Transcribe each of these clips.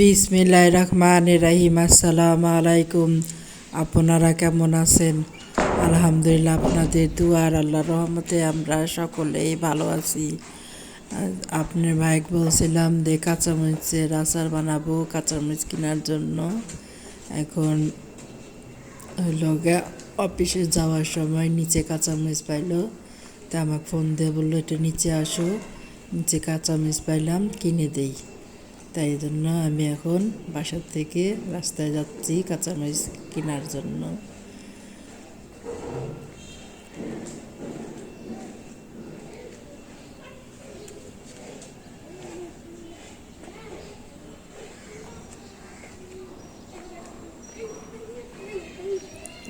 বিসমিল্লাহ রহমান রাহিম, আসসালামু আলাইকুম। আপনারা কেমন আছেন? আলহামদুলিল্লাহ আপনাদের দুয়ার আল্লাহ রহমতে আমরা সকলেই ভালো আছি। আপনার ভাইক বলছিলাম যে কাঁচামরিচের আচার বানাবো, কাঁচামরিচ কেনার জন্য। এখন গিয়া অফিসে যাওয়ার সময় নিচে কাঁচামরিচ পাইলো। তা আমাকে ফোন দিয়ে বলল, এটা নিচে আসো, নিচে কাঁচামরিচ পাইলাম, কিনে দেই। তাই জন্য আমি এখন বাসার থেকে রাস্তায় যাচ্ছি কাঁচামরিচ কেনার জন্য।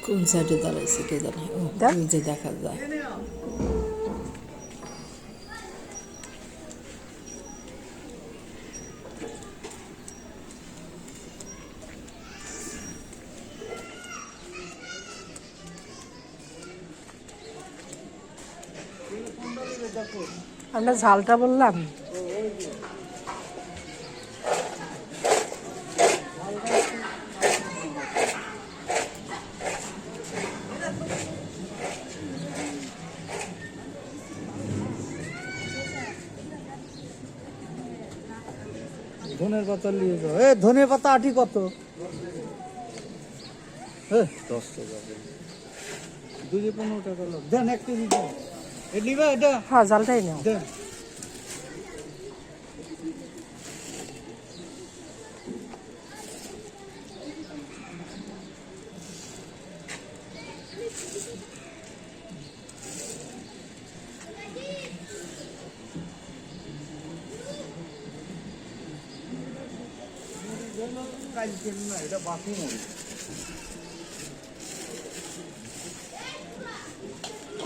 কোন সাইডে দাঁড়াইছে কে জানে? ওই যে দেখা যায়। আমরা ঝালটা বললাম। ধনের পাতা নিয়ে যাও। এ ধনের পাতা আটি কত? দশ টাকা। দুই পনেরো টাকা দেন এক কেজি দেন। এ নিবা এটা হ্যাঁ ঝালটাই নাও দেন এটা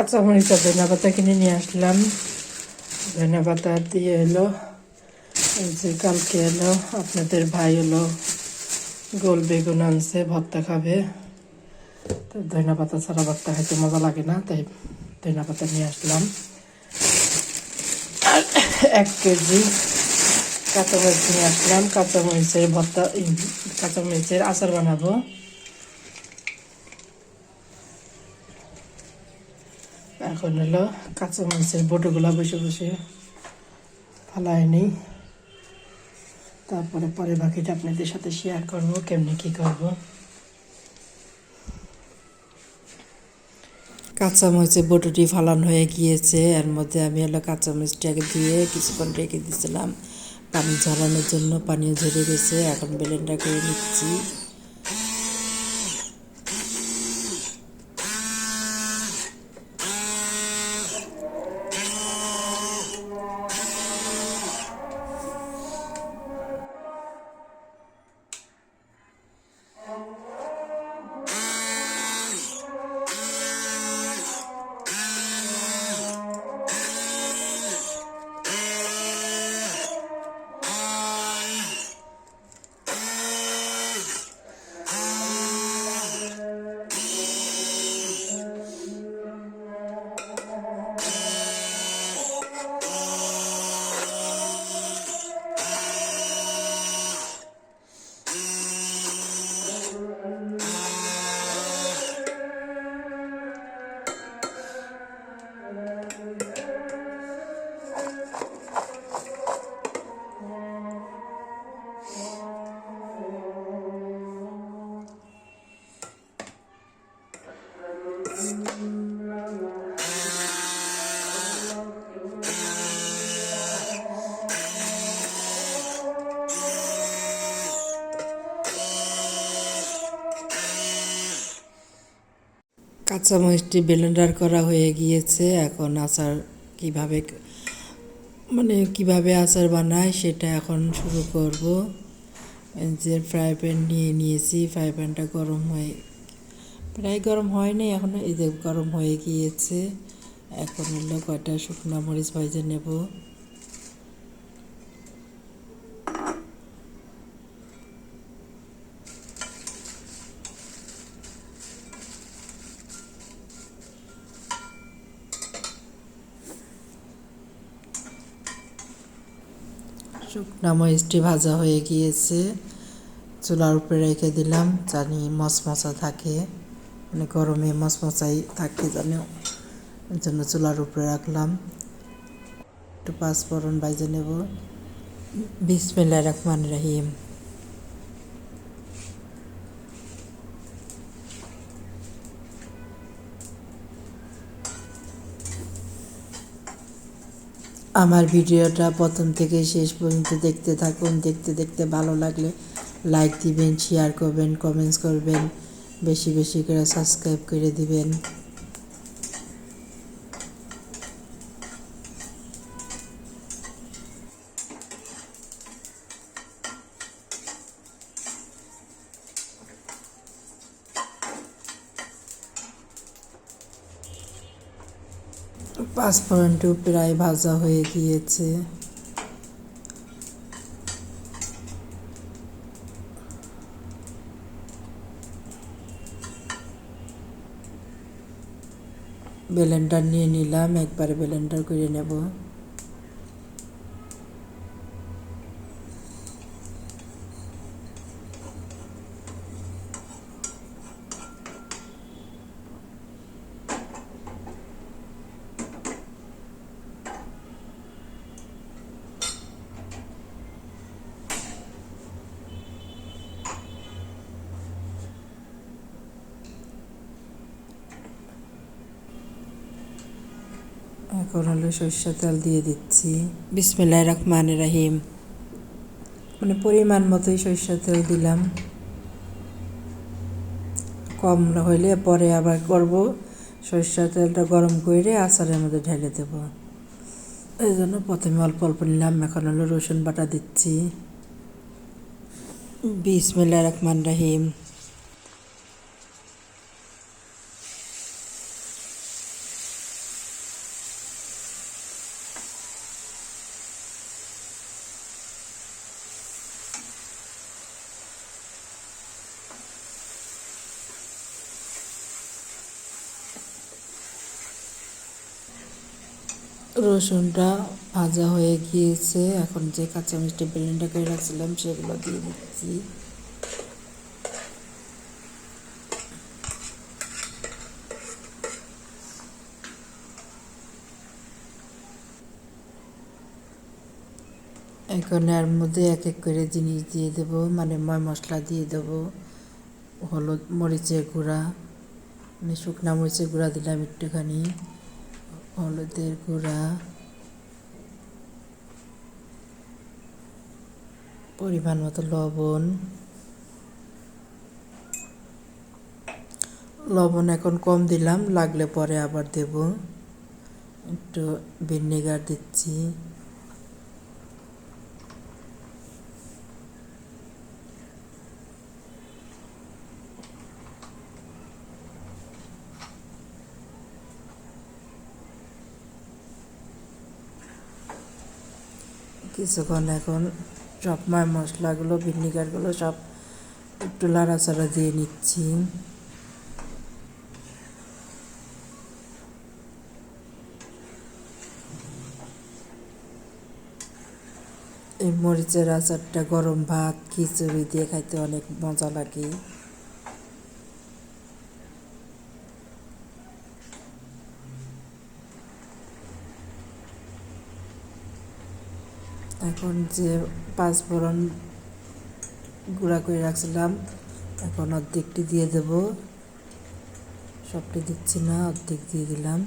কাঁচামরিচ ধনিয়া পাতা কিনে নিয়ে আসলাম। ধনিয়া পাতা দিয়ে এলো, এই যে কালকে এলো, আপনাদের ভাই এলো গোল বেগুন আনছে, ভর্তা খাবে। তো ধনিয়া পাতা ছাড়া ভর্তা খাইতে মজা লাগে না, তাই ধনিয়া পাতা নিয়ে আসলাম। আর এক কেজি কাঁচামরিচ নিয়ে আসলাম। কাঁচামরিচের ভর্তা কাঁচামরিচের আচার বানাবো। এখন হলো কাঁচা মরিচের বটোগুলা বসে বসে ফালাই নেই তারপরে পরে বাকিটা আপনাদের সাথে শেয়ার করব, কেমনি কি করব। কাঁচামরিচের বটুটি ফালানো হয়ে গিয়েছে, এর মধ্যে আমি হলো কাঁচামরিচটাকে দিয়ে কিছুক্ষণ রেখে দিয়েছিলাম। পানি ঝরানোর জন্য পানিও ঝরে গেছে, এখন বেলেনটা করে নিচ্ছি। কাঁচামরিচটি ব্লেন্ডার করা হয়ে গিয়েছে। এখন আচার কীভাবে মানে কীভাবে আচার বানায় সেটা এখন শুরু করব। যে ফ্রাই প্যান নিয়ে নিয়েছি। ফ্রাই প্যানটা গরম হয়ে প্রায় গরম হয়নি এখন এই যে গরম হয়ে গিয়েছে। এখন হলো কয়টা শুকনো মরিচ ভেজে নেব। মরিচটি ভাজা হয়ে গিয়েছে। চুলার উপরে রেখে দিলাম, জানি মশমশা থাকে মানে গরমে মশমশাই থাকে, জানি। ওই জন্য চুলার উপরে রাখলাম। একটু পাঁচফোড়ন বাইজে নেব। বিসমিল্লাহ রহমান রহিম। আমার ভিডিওটা প্রথম থেকে শেষ পর্যন্ত দেখতে থাকুন, দেখতে দেখতে ভালো লাগলে লাইক দিবেন শেয়ার করবেন কমেন্টস করবেন, বেশি বেশি করে সাবস্ক্রাইব করে দিবেন। পাঁচফোড়নটি প্রায় ভাজা হয়ে গিয়েছে। ব্লেন্ডার নিয়ে নিলাম একবারে ব্লেন্ডার করে নেব। এখন হলো সরষের তেল দিয়ে দিচ্ছি। বিসমিল্লাহ রহমান রাহিম। মানে পরিমাণ মতোই সরষের তেল দিলাম। কম হইলে পরে আবার করব। সরষের তেলটা গরম করে আচারের মধ্যে ঢেলে দেব। এই জন্য প্রথমে অল্প অল্প নিলাম। এখন হলো রসুন বাটা দিচ্ছি। বিসমিল্লাহ রহমান রাহিম। রসুনটা ভাজা হয়ে গিয়েছে। এখন যে কাঁচা মিষ্টি ব্লেন্ডার করে রাখছিলাম, সেগুলো দিয়ে দিচ্ছি। এখন এর মধ্যে এক এক করে জিনিস দিয়ে দেব মানে ময় মশলা দিয়ে দেব, হলুদ মরিচের গুঁড়া মানে শুকনা মরিচের গুঁড়া দিলাম একটুখানি। হলুদের গুঁড়া, পরিমাণ মতো লবণ। লবণ এখন কম দিলাম, লাগলে পরে আবার দেব। একটু ভিনেগার দিচ্ছি। কিছুক্ষণ এখন? সব ময় মশলাগুলো, ভিনিগারগুলো সব একটু লাড়াচাড়া দিয়ে নিচ্ছি। এই মরিচের আচারটা গরম ভাত, খিচুড়ি দিয়ে খাইতে অনেক মজা লাগে। এখন যে পাঁচ পাঁচফোড়ন গুঁড়া করে রাখছিলাম, এখন অর্ধেকটি দিয়ে দেব। সবটি দিচ্ছি না, অর্ধেক দিয়ে দিলাম।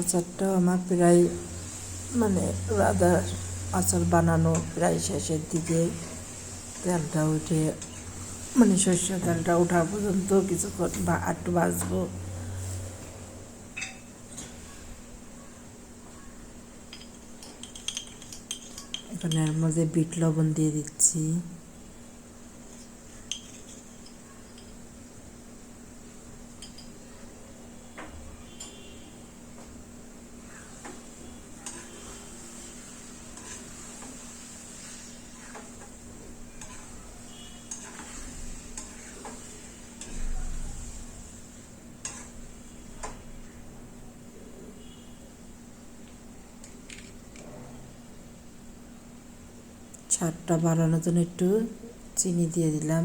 আচারটাও আমার প্রায় মানে রাধা আচার বানানো প্রায় শেষের দিকে তেলটা উঠে মানে সর্ষে তেলটা ওঠা পর্যন্ত কিছুক্ষণ বা একটু বাজবো এখানে এর মধ্যে বিট লবণ দিয়ে দিচ্ছি। ছাদটা বাড়ানোর জন্য একটু চিনি দিয়ে দিলাম।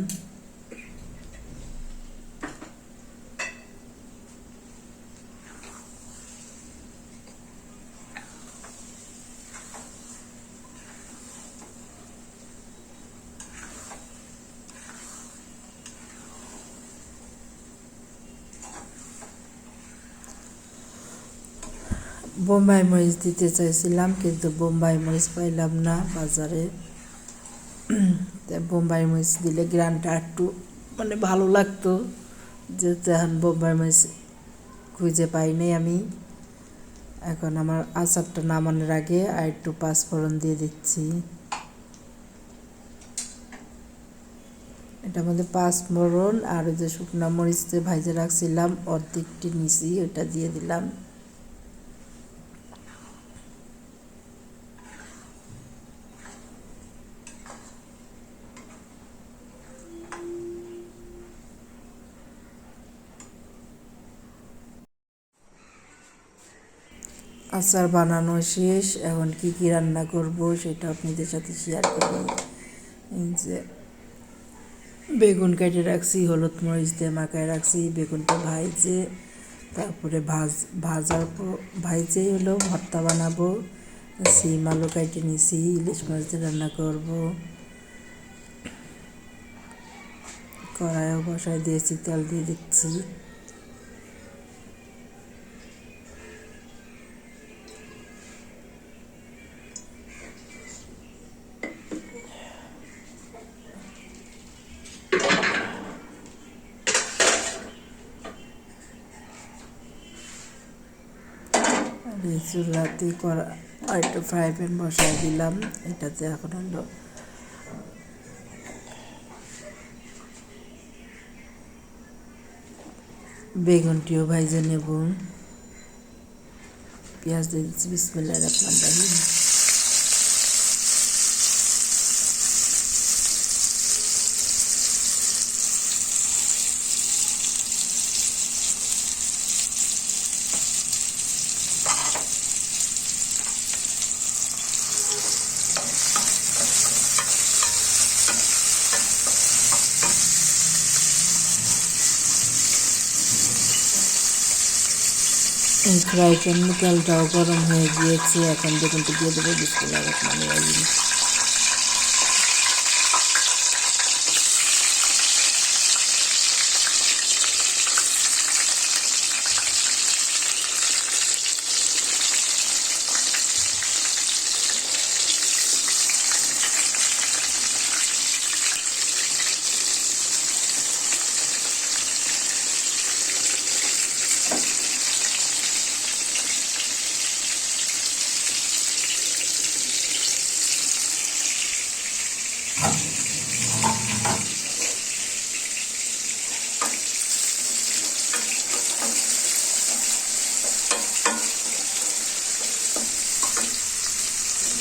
বোম্বাই মরিচ দিতে চাইছিলাম, কিন্তু বোম্বাই মরিচ পাইলাম না বাজারে। বোম্বাই মরিচ দিলে গ্রানটা একটু মানে ভালো লাগতো, যেহেতু এখন বোম্বাই মরিচ খুঁজে পাইনি আমি। এখন আমার আচারটা নামানোর আগে আর একটু পাঁচফোড়ন দিয়ে দিচ্ছি। এটার মধ্যে পাঁচফোড়ন আর ওই যে শুকনো মরিচ যে ভাইজে রাখছিলাম, অর্ধেকটি নিছি ওটা দিয়ে দিলাম। আচার বানানো শেষ, এখন কি কি রান্না করব সেটা আপনাদের সাথে শেয়ার করি এই যে বেগুন কেটে রাখছি, হলুদ মরিচ দিয়ে মাখায় রাখছি, বেগুনটা ভাইজে তারপরে ভাজ, ভাজার পর ভাইজেই হলো, ভর্তা বানাবো, সিম আলু কেটে নিছি, ইলিশ মাছ দিয়ে রান্না করব। কড়াইও বসায় দিয়েছি, তেল দিয়ে দিচ্ছি। চুলাতে করা আর একটু ফ্রাই প্যান বসাই দিলাম, এটাতে এখন হলো বেগুনটিও ভাইজে নেব। পেঁয়াজ দিয়ে দিচ্ছি বিসমিল্লা রহমান রহিম এই ফ্রাই প্যান তেলটাও গরম হয়ে গিয়েছে। এখন বেগুনটা দিয়ে দেবো বিসমিল্লাহ রহমান রহিম।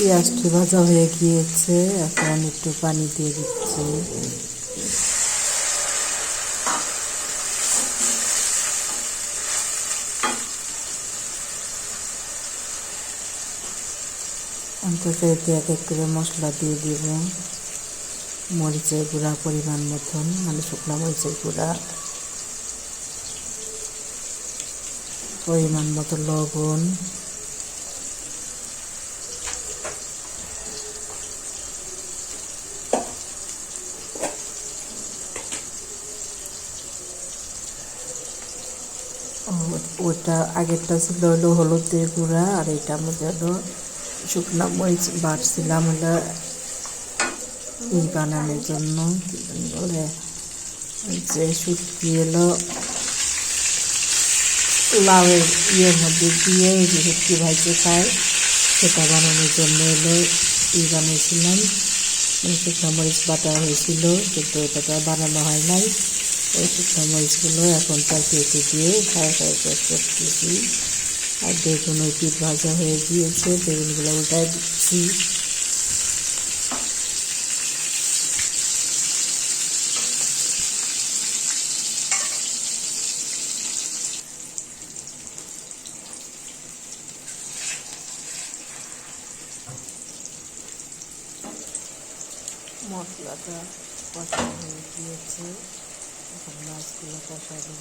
পেঁয়াজটি ভাজা হয়ে গিয়েছে। এখন একটু পানি দিয়ে দিচ্ছি। অন্তত এতে এক এক করে মশলা দিয়ে দিব। মরিচের গুঁড়া পরিমাণ মতন মানে শুকনো মরিচের গুঁড়া। পরিমাণ মতো লবণ। ও- ওটা আগেরটা ছিল হলো হলুদের গুঁড়া, আর এটা মধ্যে হলো শুকনো মরিচ বাটছিলাম হলো ই বানানোর জন্য বলে যে শুটকি এলো লাউয়ের ইয়ের মধ্যে দিয়ে যে শুটকি ভাইকে খায় সেটা বানানোর জন্য এলো ই বানিয়েছিলাম। শুকনো মরিচ বাটা হয়েছিল, কিন্তু এটা তো বানানো হয় নাই। ওই শুকনো মরিচগুলো এখন তার কেটে দিয়ে ফ্রাই ফ্রাই করে করতেছি। আর বেগুন ওই পিঠ ভাজা হয়ে গিয়েছে, বেগুনগুলো উল্টায় দিচ্ছি। মশলাটা কষা হয়ে গিয়েছে এখন মাছগুলো কষা দেবো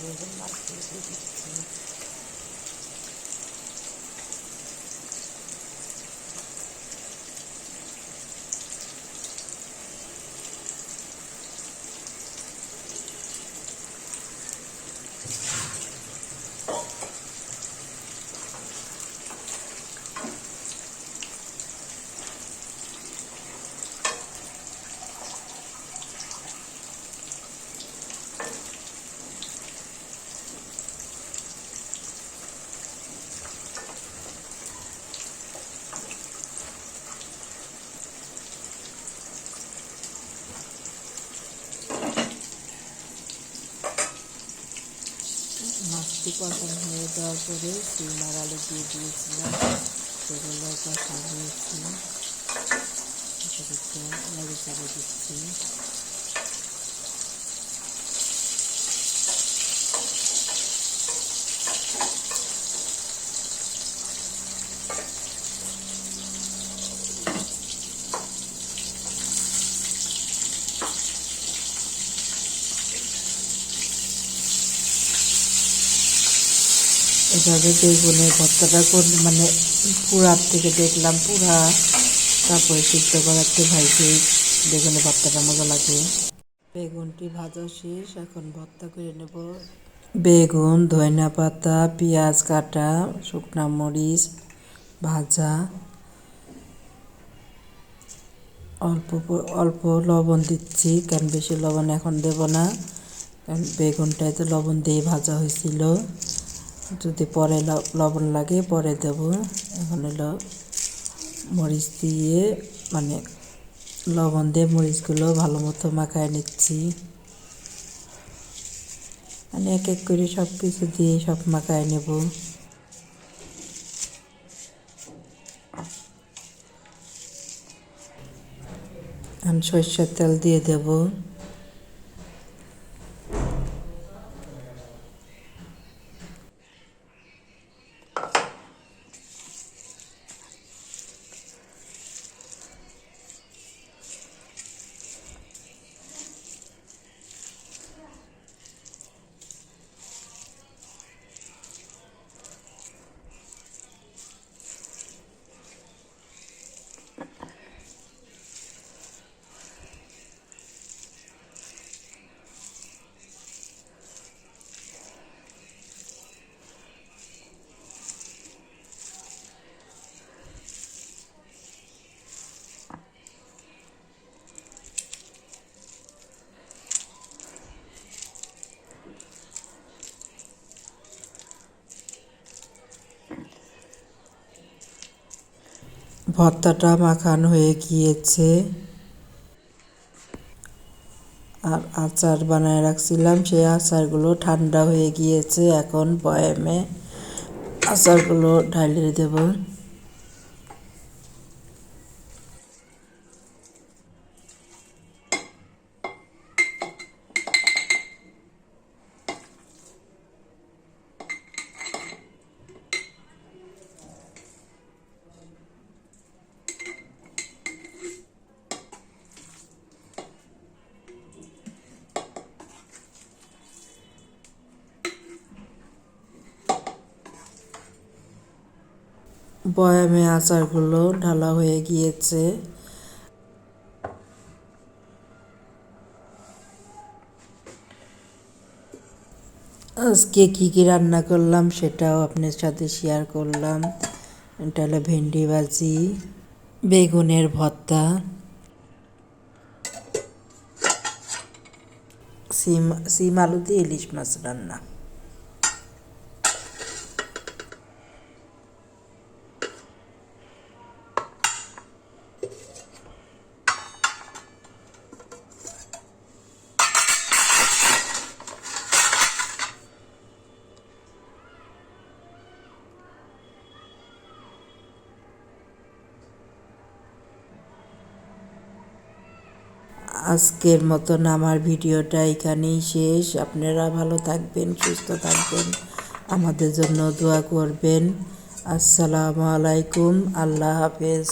কষানো হয়ে যাওয়ার পরে সিম আর আলু দিয়ে দিয়েছিলাম। সেগুলো কষা নেড়ে দিচ্ছি এভাবে বেগুনের ভর্তাটা মানে পুরার থেকে দেখলাম পুরা, তারপরে সিদ্ধ করাতে ভাইকে বেগুনের ভর্তাটা মজা লাগে। বেগুনটি ভাজা শেষ, এখন ভর্তা করে নেব। বেগুন, ধনিয়া পাতা, পেঁয়াজ কাটা, শুকনা মরিচ ভাজা, অল্প অল্প লবণ দিচ্ছি, কারণ বেশি লবণ এখন দেব না, কারণ বেগুনটায় তো লবণ দিয়ে ভাজা হয়েছিল। যদি পরে লবণ লাগে পরে দেব এখন হলো মরিচ দিয়ে মানে লবণ দিয়ে মরিচগুলো ভালো মতো মাখায় নিচ্ছি। মানে এক এক করে সব কিছু দিয়ে সব মাখায় নেব। আমি সরষের তেল দিয়ে দেব। ভর্তাটা মাখান হয়ে গিয়েছে। আর আচার বানায় রাখছিলাম, সেই আচারগুলো ঠান্ডা হয়ে গিয়েছে। এখন বয়ামে আচারগুলো ঢালিয়ে দেব। বয়ামে আচারগুলো ঢালা হয়ে গিয়েছে। আজকে কী কী রান্না করলাম সেটাও আপনার সাথে শেয়ার করলাম। এটা হলো ভেন্ডি ভাজি, বেগুনের ভর্তা, সিম সিম আলু দিয়ে ইলিশ মাছ রান্না। আজকের মতন আমার ভিডিওটা এখানেই শেষ। আপনারা ভালো থাকবেন, সুস্থ থাকবেন। আমাদের জন্য দোয়া করবেন। আসসালামু আলাইকুম। আল্লাহ হাফেজ।